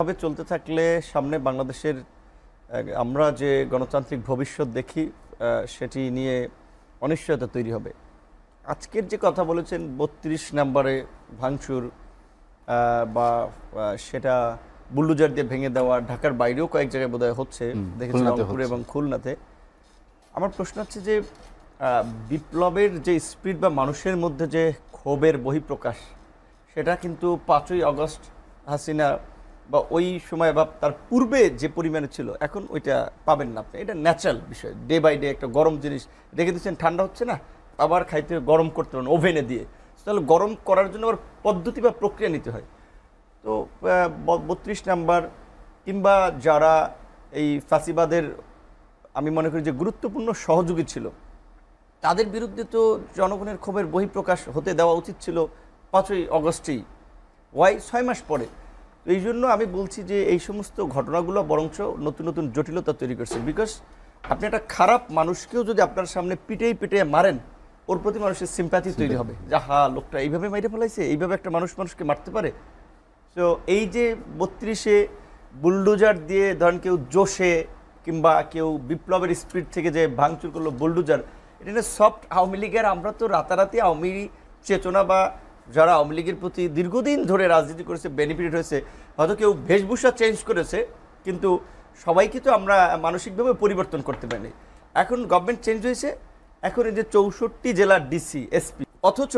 ভাবে চলতে থাকলে সামনে বাংলাদেশের আমরা যে গণতান্ত্রিক ভবিষ্যৎ দেখি সেটি নিয়ে অনিশ্চয়তা তৈরি হবে। আজকের যে কথা বলেছেন বত্রিশ নাম্বারে ভাঙচুর বা সেটা বুল্ডুজার দিয়ে ভেঙে দেওয়া ঢাকার বাইরেও কয়েক জায়গায় বোধহয় হচ্ছে দেখেছি রংপুরে এবং খুলনাতে। আমার প্রশ্ন হচ্ছে যে বিপ্লবের যে স্পিড বা মানুষের মধ্যে যে ক্ষোভের বহিঃপ্রকাশ সেটা কিন্তু পাঁচই আগস্ট হাসিনা বা ওই সময় বা তার পূর্বে যে পরিমাণে ছিল, এখন ওইটা পাবেন না আপনি। এটা ন্যাচারাল বিষয়। ডে বাই ডে একটা গরম জিনিস। রেখে দিচ্ছেন, ঠান্ডা হচ্ছে না, আবার খাইতে গরম করতে পারেন ওভেনে দিয়ে। তাহলে গরম করার জন্য আবার পদ্ধতি বা প্রক্রিয়া নিতে হয়। তো বত্রিশ নাম্বার, কিংবা যারা এই ফাঁসিবাদের, আমি মনে করি যে গুরুত্বপূর্ণ সহযোগী ছিল, তাদের বিরুদ্ধে তো জনগণের ক্ষোভের বহিঃপ্রকাশ হতে দেওয়া উচিত ছিল পাঁচই অগস্টেই। ওয়াই ছয় মাস পরে। এই জন্য আমি বলছি যে এই সমস্ত ঘটনাগুলো বরঞ্চ নতুন নতুন জটিলতা তৈরি করছে। বিকজ আপনি একটা খারাপ মানুষকেও যদি আপনার সামনে পিটেই পিটে মারেন ওর প্রতি মানুষের সিম্প্যাথি তৈরি হবে। যে হা লোকটা এইভাবে মাইরে ফেলাইছে এইভাবে একটা মানুষ মানুষকে মারতে পারে? তো এই যে বত্রিশে বুলডোজার দিয়ে ধরেন কেউ জোশে কিংবা কেউ বিপ্লবের স্পিড থেকে যে ভাঙচুর করল বুলডোজার এটা সফট আওয়ামী লীগের আমরা তো রাতারাতি আওয়ামী চেতনা বা যারা আওয়ামী লীগের প্রতি দীর্ঘদিন ধরে রাজনীতি করেছে বেনিফিট হয়েছে, হয়তো কেউ বেশভূষা চেঞ্জ করেছে, কিন্তু সবাইকে তো আমরা মানসিকভাবে পরিবর্তন করতে পারিনি। এখন গভর্নমেন্ট চেঞ্জ হয়েছে, এখন এই যে চৌষট্টি জেলার ডিসি এসপি অথচ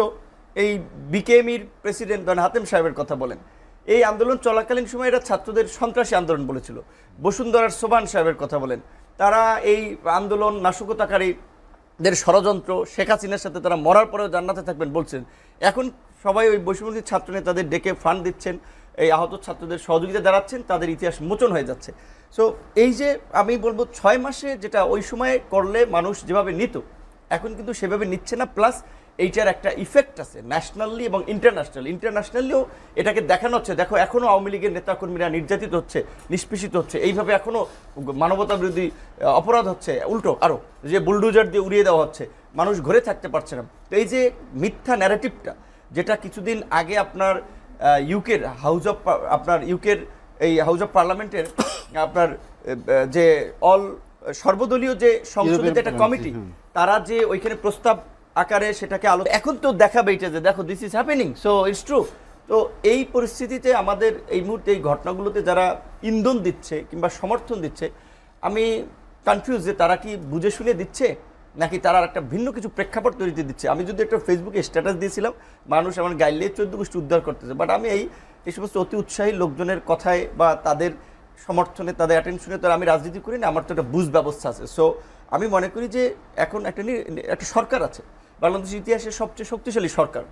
এই বিকেএমির প্রেসিডেন্ট ধরেন হাতেম সাহেবের কথা বলেন। এই আন্দোলন চলাকালীন সময় এরা ছাত্রদের সন্ত্রাসী আন্দোলন বলেছিল। বসুন্ধরার সোবান সাহেবের কথা বলেন। তারা এই আন্দোলন নাশকতাকারীদের ষড়যন্ত্র, শেখ হাসিনার সাথে তারা মরার পরেও জান্নাতে থাকবেন বলছেন। এখন সবাই ওই বৈষম্যী ছাত্র নেতাদের ডেকে ফান্ড দিচ্ছেন, এই আহত ছাত্রদের সহযোগিতা দাঁড়াচ্ছেন তাদের ইতিহাস মোচন হয়ে যাচ্ছে। সো এই যে আমি বলব ছয় মাসে যেটা ওই সময়ে করলে মানুষ যেভাবে নিত, এখন কিন্তু সেভাবে নিচ্ছে না প্লাস এইটার একটা ইফেক্ট আছে ন্যাশনালি এবং ইন্টারন্যাশনাল ইন্টারন্যাশনালিও এটাকে দেখানো হচ্ছে, দেখো এখনও আওয়ামী লীগের নেতাকর্মীরা নির্যাতিত হচ্ছে, নিষ্পেষিত হচ্ছে, এইভাবে এখনও মানবতা বিরোধী অপরাধ হচ্ছে, উল্টো আরও, যে বুলডোজার দিয়ে উড়িয়ে দেওয়া হচ্ছে, মানুষ ঘরে থাকতে পারছে না। তো এই যে মিথ্যা ন্যারেটিভটা যেটা কিছুদিন আগে আপনার ইউকের হাউস অফ আপনার ইউকের এই হাউস অফ পার্লামেন্টের আপনার যে অল সর্বদলীয় যে সংসদের যে একটা কমিটি তারা যে ওইখানে প্রস্তাব আকারে সেটাকে আলো এখন তো দেখাবে এটা যে দেখো this is happening so it's true তো এই পরিস্থিতিতে আমাদের এই মুহূর্তে এই ঘটনাগুলোতে যারা ইন্ধন দিচ্ছে কিংবা সমর্থন দিচ্ছে আমি কনফিউজ যে তারা কি বুঝে শুনে দিচ্ছে? নাকি তারা একটা ভিন্ন কিছু প্রেক্ষাপট তৈরিতে দিচ্ছে? আমি যদি একটা ফেসবুকে স্ট্যাটাস দিয়েছিলাম, মানুষ আমার গাইলে চোদ্দ গোষ্ঠী উদ্ধার করতেছে। বাট আমি এই এই সমস্ত অতি উৎসাহী লোকজনের কথায় বা তাদের সমর্থনে, তাদের অ্যাটেনশনে তো আমি রাজনীতি করি না আমার তো একটা বুঝ ব্যবস্থা আছে। সো আমি মনে করি যে এখন একটা একটা সরকার আছে। বাংলাদেশ ইতিহাসের সবচেয়ে শক্তিশালী সরকার।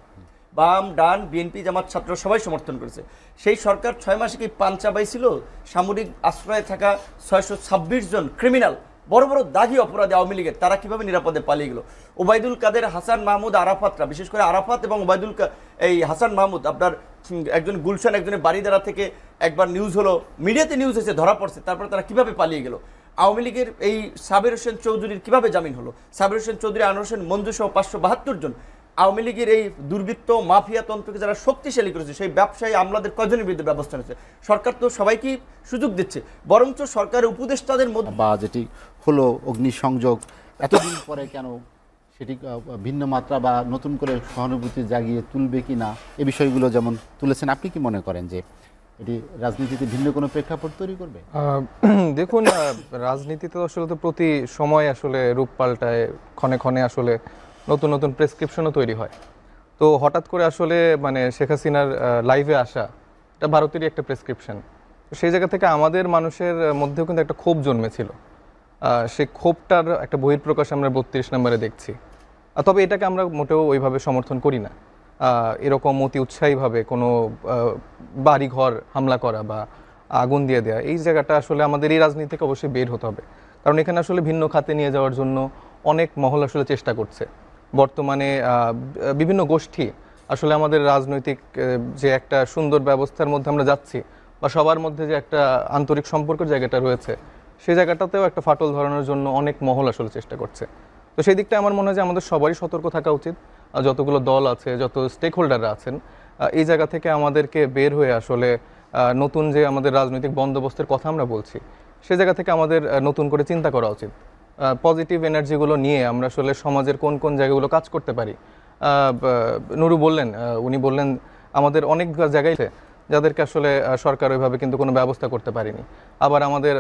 বাম, ডান বিএনপি জামাত, ছাত্র সবাই সমর্থন করেছে। সেই সরকার ছয় মাসে কি পাঞ্চাবাই ছিল? সামরিক আশ্রয়ে থাকা ছয়শো ছাব্বিশ জন ক্রিমিনাল বড় বড় দাগি অপরাধী আওয়ামী লীগের, তারা কীভাবে নিরাপদে পালিয়ে গেল? ওবায়দুল কাদের, হাসান মাহমুদ, আরাফাতরা, বিশেষ করে আরাফাত এবং ওবায়দুল এই হাসান মাহমুদ, আপনার একজন গুলশান, একজনের বাড়িদারা থেকে একবার নিউজ হলো, মিডিয়াতে নিউজ এসে ধরা পড়ছে, তারপরে তারা কীভাবে পালিয়ে গেল? আওয়ামী লীগের এই সাবির হোসেন চৌধুরীর কীভাবে জামিন হলো? সাবির হোসেন চৌধুরী, আনোয়ার হোসেন পাঁচশো বাহাত্তর জন আওয়ামী লীগের এই দুর্বৃত্ত মাফিয়া তন্ত্রকে যারা শক্তিশালী করেছে সেই ব্যবসায়ী আমলাদের কজনের বিরুদ্ধে ব্যবস্থা নিচ্ছে সরকার তো সবাইকেই সুযোগ দিচ্ছে। বরঞ্চ সরকারের উপদেষ্টাদের মধ্যে বা যেটি হলো অগ্নিসংযোগ এতদিন পরে কেন সেটি ভিন্ন মাত্রা বা নতুন করে সহানুভূতি জাগিয়ে তুলবে কি না এ বিষয়গুলো যেমন তুলেছেন আপনি কি মনে করেন যে এটি রাজনীতিতে ভিন্ন কোনো প্রেক্ষাপট তৈরি করবে? দেখুন আহ, রাজনীতিতে আসলে তো প্রতি সময় আসলে রূপ পাল্টায় ক্ষণে ক্ষণে আসলে নতুন নতুন প্রেসক্রিপশনও তৈরি হয়। তো হঠাৎ করে আসলে মানে শেখ হাসিনার লাইভে আসা, এটা ভারতেরই একটা প্রেসক্রিপশন তো সেই জায়গা থেকে আমাদের মানুষের মধ্যেও কিন্তু একটা ক্ষোভ জন্মেছিল। সেই ক্ষোভটার একটা বহিঃপ্রকাশ আমরা বত্রিশ নম্বরে দেখছি। তবে এটাকে আমরা মোটেও ওইভাবে সমর্থন করি না। এরকম অতি উৎসাহীভাবে কোনো বাড়িঘর হামলা করা বা আগুন দিয়ে দেওয়া এই জায়গাটা আসলে আমাদের এই রাজনীতি থেকে অবশ্যই বের হতে হবে। কারণ এখানে আসলে ভিন্ন খাতে নিয়ে যাওয়ার জন্য অনেক মহল আসলে চেষ্টা করছে। বর্তমানে বিভিন্ন গোষ্ঠী আসলে আমাদের রাজনৈতিক যে একটা সুন্দর ব্যবস্থার মধ্যে আমরা যাচ্ছি বা সবার মধ্যে যে একটা আন্তরিক সম্পর্কের জায়গাটা রয়েছে, সেই জায়গাটাতেও একটা ফাটল ধরানোর জন্য অনেক মহল আসলে চেষ্টা করছে। তো সেই দিকটা আমার মনে হয় যে আমাদের সবারই সতর্ক থাকা উচিত। যতগুলো দল আছে, যত স্টেক হোল্ডাররা আছেন এই জায়গা থেকে আমাদেরকে বের হয়ে আসলে নতুন যে আমাদের রাজনৈতিক বন্দোবস্তের কথা আমরা বলছি, সে জায়গা থেকে আমাদের নতুন করে চিন্তা করা উচিত। পজিটিভ এনার্জিগুলো নিয়ে আমরা আসলে সমাজের কোন কোন জায়গাগুলো কাজ করতে পারি। নুরু বললেন উনি বললেন, আমাদের অনেক জায়গায় যাদেরকে আসলে সরকার ওইভাবে কিন্তু কোনো ব্যবস্থা করতে পারেনি। আবার আমাদের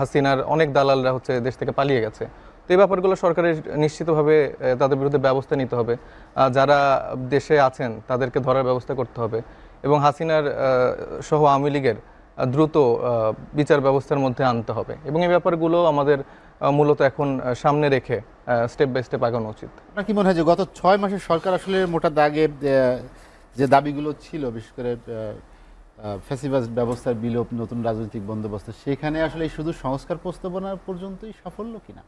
হাসিনার অনেক দালালরা হচ্ছে দেশ থেকে পালিয়ে গেছে। তো এই ব্যাপারগুলো সরকারের নিশ্চিতভাবে তাদের বিরুদ্ধে ব্যবস্থা নিতে হবে। যারা দেশে আছেন, তাদেরকে ধরার ব্যবস্থা করতে হবে। এবং হাসিনার সহ আওয়ামী লীগের দ্রুত বিচার ব্যবস্থার মধ্যে আনতে হবে। এবং এই ব্যাপারগুলো আমাদের মূলত এখন সামনে রেখে স্টেপ বাই স্টেপ আগানো উচিত। আপনার কি মনে হয় যে গত ছয় মাসে সরকার আসলে মোটা দাগে যে দাবিগুলো ছিল বিশেষ করে ফেসিভাস ব্যবস্থার বিলোপ নতুন রাজনৈতিক বন্দোবস্ত সেখানে আসলে শুধু সংস্কার প্রস্তাবনা পর্যন্তই সাফল্য কিনা?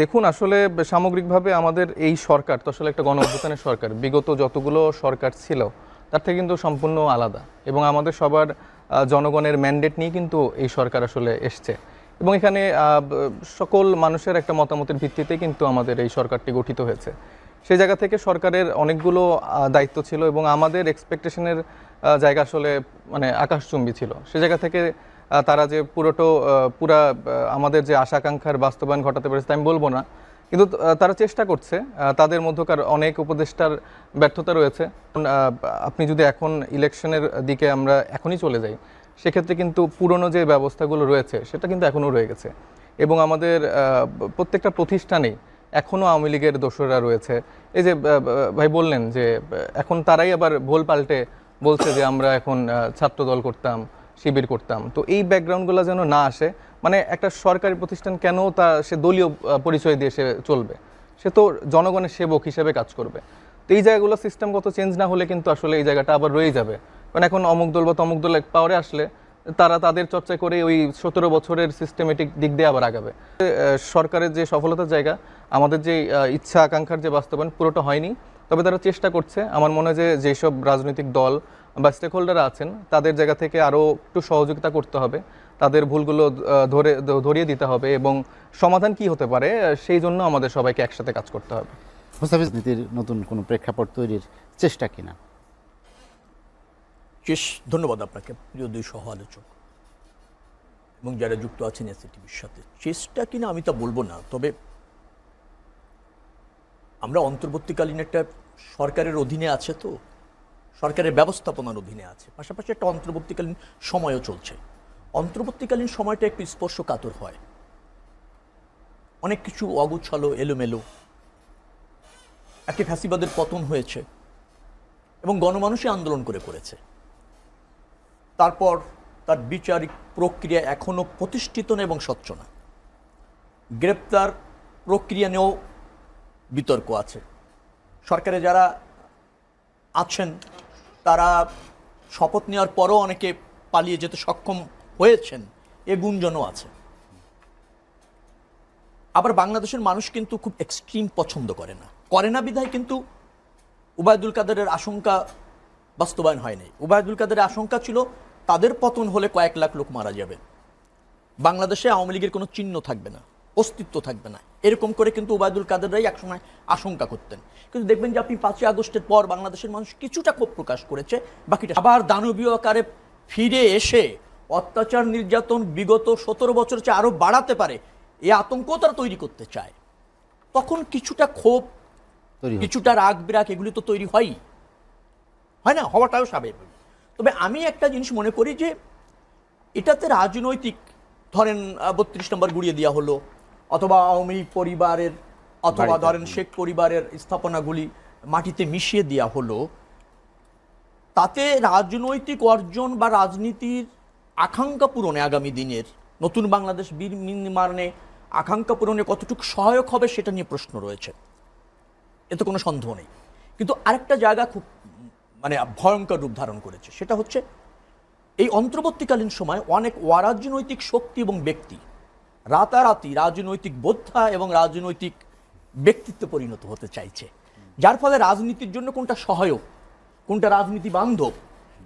দেখুন আসলে সামগ্রিকভাবে আমাদের এই সরকার তো আসলে একটা গণ সরকার বিগত যতগুলো সরকার ছিল তার থেকে কিন্তু সম্পূর্ণ আলাদা। এবং আমাদের সবার জনগণের ম্যান্ডেট নিয়ে কিন্তু এই সরকার আসলে এসছে। এবং এখানে সকল মানুষের একটা মতামতের ভিত্তিতে কিন্তু আমাদের এই সরকারটি গঠিত হয়েছে। সেই জায়গা থেকে সরকারের অনেকগুলো দায়িত্ব ছিল এবং আমাদের এক্সপেকটেশনের জায়গা আসলে মানে আকাশচুম্বী ছিল। সে জায়গা থেকে তারা যে পুরোটো পুরা আমাদের যে আশা আকাঙ্ক্ষার বাস্তবায়ন ঘটাতে পেরেছে আমি বলব না। কিন্তু তারা চেষ্টা করছে তাদের মধ্যকার অনেক উপদেষ্টার ব্যর্থতা রয়েছে। আপনি যদি এখন ইলেকশনের দিকে আমরা এখনই চলে যাই, সেক্ষেত্রে কিন্তু পুরনো যে ব্যবস্থাগুলো রয়েছে, সেটা কিন্তু এখনও রয়ে গেছে। এবং আমাদের প্রত্যেকটা প্রতিষ্ঠানেই এখনও আওয়ামী লীগের দোষরা রয়েছে। এই যে ভাই বললেন যে, এখন তারাই আবার ভোল পাল্টে বলছে যে, আমরা এখন ছাত্র দল করতাম, শিবির করতাম। তো এই ব্যাকগ্রাউন্ডগুলো যেন না আসে মানে একটা সরকারি প্রতিষ্ঠান কেন তা সে দলীয় পরিচয় দিয়ে সে চলবে? সে তো জনগণের সেবক হিসেবে কাজ করবে। তো এই জায়গাগুলো সিস্টেমগত চেঞ্জ না হলে কিন্তু আসলে এই জায়গাটা আবার রয়ে যাবে। কারণ এখন অমুক দল বা তমুক দল পাওয়ারে আসলে তারা তাদের চর্চা করে ওই সতেরো বছরের সিস্টেমেটিক দিক দিয়ে আবার আগাবে। সরকারের যে সফলতার জায়গা, আমাদের যে ইচ্ছা আকাঙ্ক্ষার যে বাস্তবায়ন পুরোটা হয়নি, তবে তারা চেষ্টা করছে। আমার মনে হয় যে যেসব রাজনৈতিক দল বা স্টেক আছেন, তাদের জায়গা থেকে আরও একটু সহযোগিতা করতে হবে। তাদের ভুলগুলো ধরে ধরিয়ে দিতে হবে এবং সমাধান কি হতে পারে সেই জন্য আমাদের সবাইকে একসাথে কাজ করতে হবে। মুস্তাফিজ নীতির নতুন কোনো প্রেক্ষাপট তৈরির চেষ্টা কিনা চেস ধন্যবাদ আপনাকে প্রিয় দুই সহ আলোচক এবং যারা যুক্ত আছেন এসিটিভির সাথে চেষ্টা কিনা আমি তা বলব না তবে আমরা অন্তর্বর্তীকালীন একটা সরকারের অধীনে আছে তো সরকারের ব্যবস্থাপনার অধীনে আছে পাশাপাশি একটা অন্তর্বর্তীকালীন সময়ও চলছে। অন্তর্বর্তীকালীন সময়টা একটু স্পর্শকাতর হয়। অনেক কিছু অগুছালো, এলোমেলো। একটি ফ্যাসিবাদের পতন হয়েছে এবং গণমানুষই আন্দোলন করে করেছে। তারপর তার বিচারিক প্রক্রিয়া এখনও প্রতিষ্ঠিত না এবং স্বচ্ছ না। গ্রেপ্তার প্রক্রিয়া নিয়েও বিতর্ক আছে। সরকারে যারা আছেন, তারা শপথ নেওয়ার পরও অনেকে পালিয়ে যেতে সক্ষম হয়েছেন, এ গুঞ্জনও আছে। আবার বাংলাদেশের মানুষ কিন্তু খুব এক্সট্রিম পছন্দ করে না। করে না বিধায় কিন্তু উবায়দুল কাদেরের আশঙ্কা বাস্তবায়ন হয়নি। উবায়দুল কাদেরের আশঙ্কা ছিল, তাদের পতন হলে কয়েক লাখ লোক মারা যাবে। বাংলাদেশে আওয়ামী লীগের কোনো চিহ্ন থাকবে না, অস্তিত্ব থাকবে না। এরকম করে কিন্তু উবায়দুল কাদেররাই একসময় আশঙ্কা করতেন। কিন্তু দেখবেন যে আপনি পাঁচই আগস্টের পর বাংলাদেশের মানুষ কিছুটা ক্ষোভ প্রকাশ করেছে, বাকিটা আবার দানবীয় আকারে ফিরে এসে অত্যাচার নির্যাতন বিগত সতেরো বছর চেয়ে আরও বাড়াতে পারে এই আতঙ্ক তারা তৈরি করতে চায়। তখন কিছুটা ক্ষোভ কিছুটা রাগ বিরাগ এগুলি তো তৈরি হয়ই। হয় না? হওয়াটাও স্বাভাবিক। তবে আমি একটা জিনিস মনে করি যে এটাতে রাজনৈতিক ধরেন বত্রিশ নম্বর গুড়িয়ে দেওয়া হলো অথবা আওয়ামী পরিবারের অথবা ধরেন শেখ পরিবারের স্থাপনাগুলি মাটিতে মিশিয়ে দেওয়া হলো তাতে রাজনৈতিক অর্জন বা রাজনীতির আকাঙ্ক্ষা পূরণে আগামী দিনের নতুন বাংলাদেশ বীর নির্মাণে আকাঙ্ক্ষা পূরণে কতটুকু সহায়ক হবে সেটা নিয়ে প্রশ্ন রয়েছে। এতে কোনো সন্দেহ নেই। কিন্তু আরেকটা জায়গা খুব মানে ভয়ঙ্কর রূপ ধারণ করেছে। সেটা হচ্ছে এই অন্তর্বর্তীকালীন সময় অনেক অরাজনৈতিক শক্তি এবং ব্যক্তি রাতারাতি রাজনৈতিক বোদ্ধা এবং রাজনৈতিক ব্যক্তিত্বে পরিণত হতে চাইছে। যার ফলে রাজনীতির জন্য কোনটা সহায়ক, কোনটা রাজনীতি বান্ধব,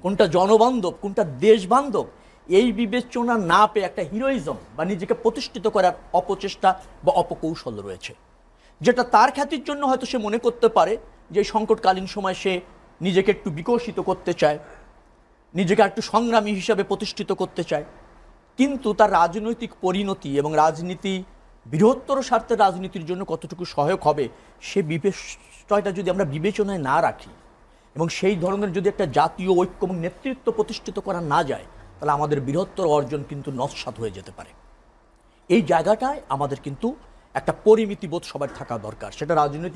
কোনটা জনবান্ধব, কোনটা দেশ বান্ধব এই বিবেচনা না পেয়ে একটা হিরোইজম বা নিজেকে প্রতিষ্ঠিত করার অপচেষ্টা বা অপকৌশল রয়েছে। যেটা তার খ্যাতির জন্য হয়তো সে মনে করতে পারে যে সংকটকালীন সময় সে নিজেকে একটু বিকশিত করতে চায়, নিজেকে একটু সংগ্রামী হিসাবে প্রতিষ্ঠিত করতে চায়। কিন্তু তার রাজনৈতিক পরিণতি এবং রাজনীতি, বৃহত্তর স্বার্থের রাজনীতির জন্য কতটুকু সহায়ক হবে, সে বিষয়টা যদি আমরা বিবেচনায় না রাখি এবং সেই ধরনের যদি একটা জাতীয় ঐক্য এবং নেতৃত্ব প্রতিষ্ঠিত করা না যায় তাহলে আমাদের বৃহত্তর অর্জন কিন্তু নস্বাত হয়ে যেতে পারে। এই জায়গাটায় আমাদের কিন্তু একটা পরিমিতি বোধ সবার থাকা দরকার। সেটা রাজনৈতিক